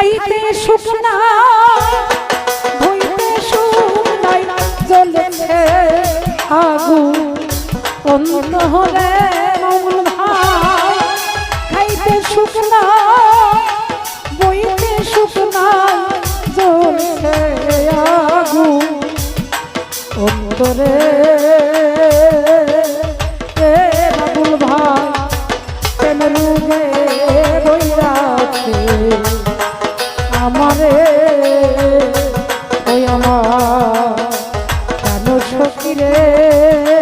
খাইতে সুখ না হইতে সুখ জ্বলেছে আগুন। অন্ত হলে ভাই খাইতে সুখ না বইতে সুখ না জ্বলছে আগুন। অন্তরে সখিরে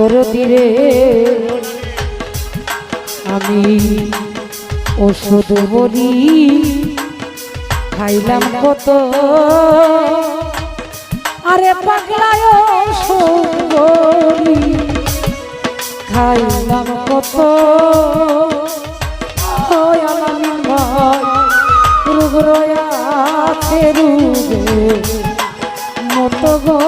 দরদিরে আমি ওষুধ বলি খাইলাম কত। আরে পাগলায় খাইলাম কত। ওই আলামিন ভাই, রোগ রয়াছে রুগে মতো গো।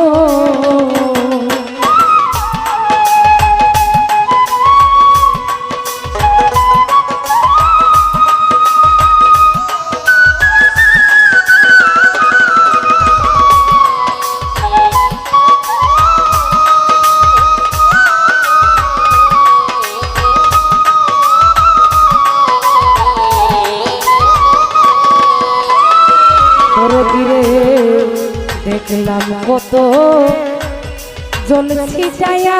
দেখলাম কত জল ছিটাইয়া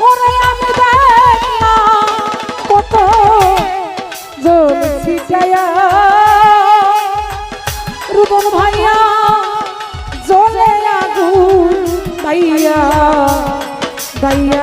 ওরে আমি দেখলাম কত জল রুদন ভাইয়া জলে আগুন দাইয়া দাইয়া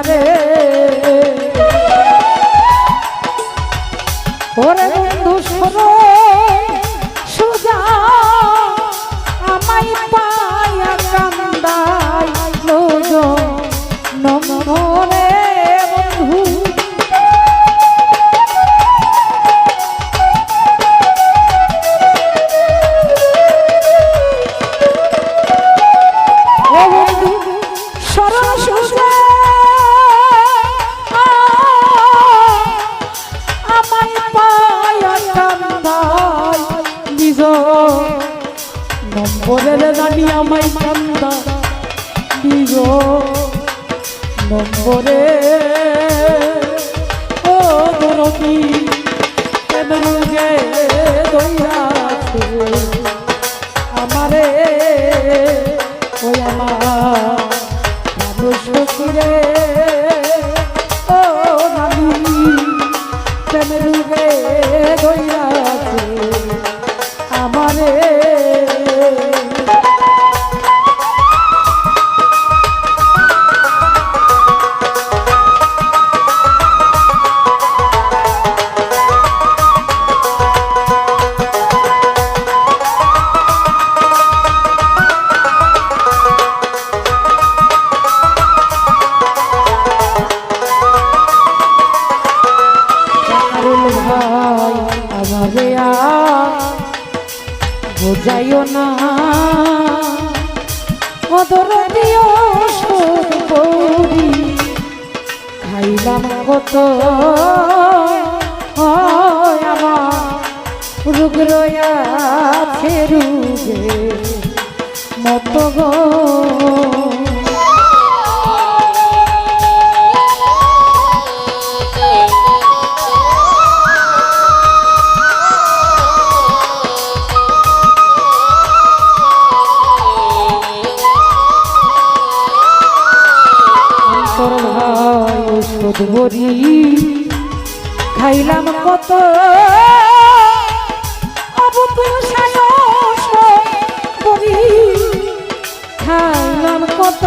নম্বরে। ও দরদি কেমরুগে দইয়াছে আমারে, ওই আমার মানুষ সখিরে ও নামি প্রেমের রূপে দইয়াছে আমারে আমারে বোঝাইও না। অদর দিও করি খাইলাম কত আমার রুগ রয়াছে রুগে মত গো। বড়ি খাইলাম কত। খাইলাম কত।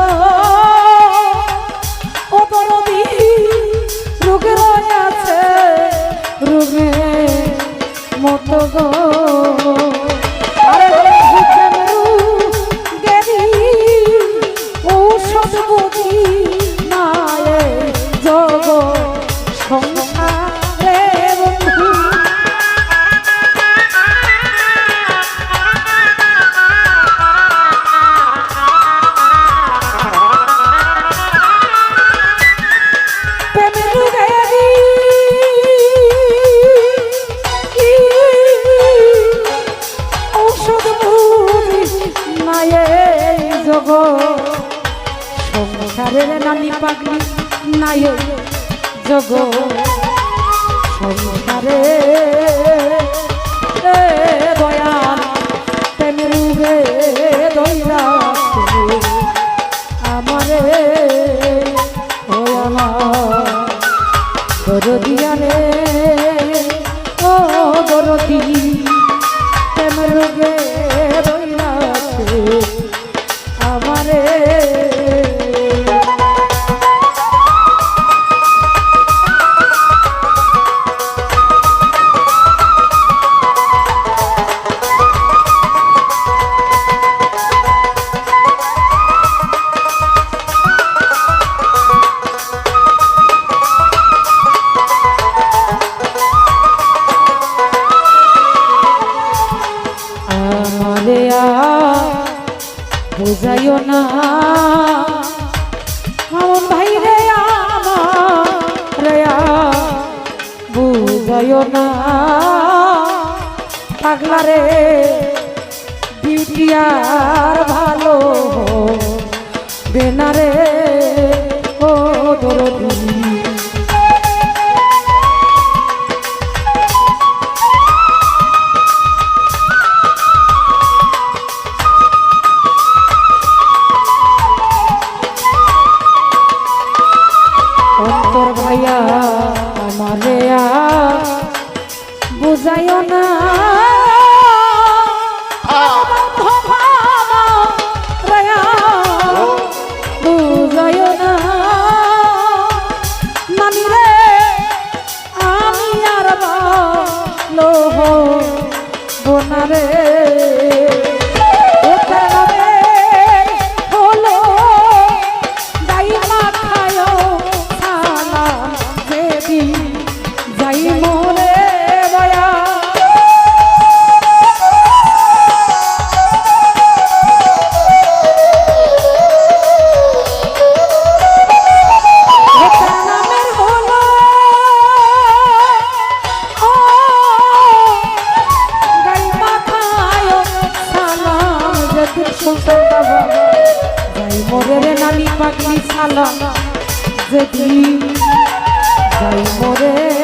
রানী পাগলি, নাই জগ। সংসারে বয়ান প্রেমের রূপে দইরা আমারে, ও আমার দিয়া রে ও গরদি প্রেমের রূপে রে বিউটি আর ভালো বেনারে ও দরদি ভাইয়া আমার বুঝাইও না। রে। যাই মোরে রে নানি পাগলি শালা যেদিন যাই মোরে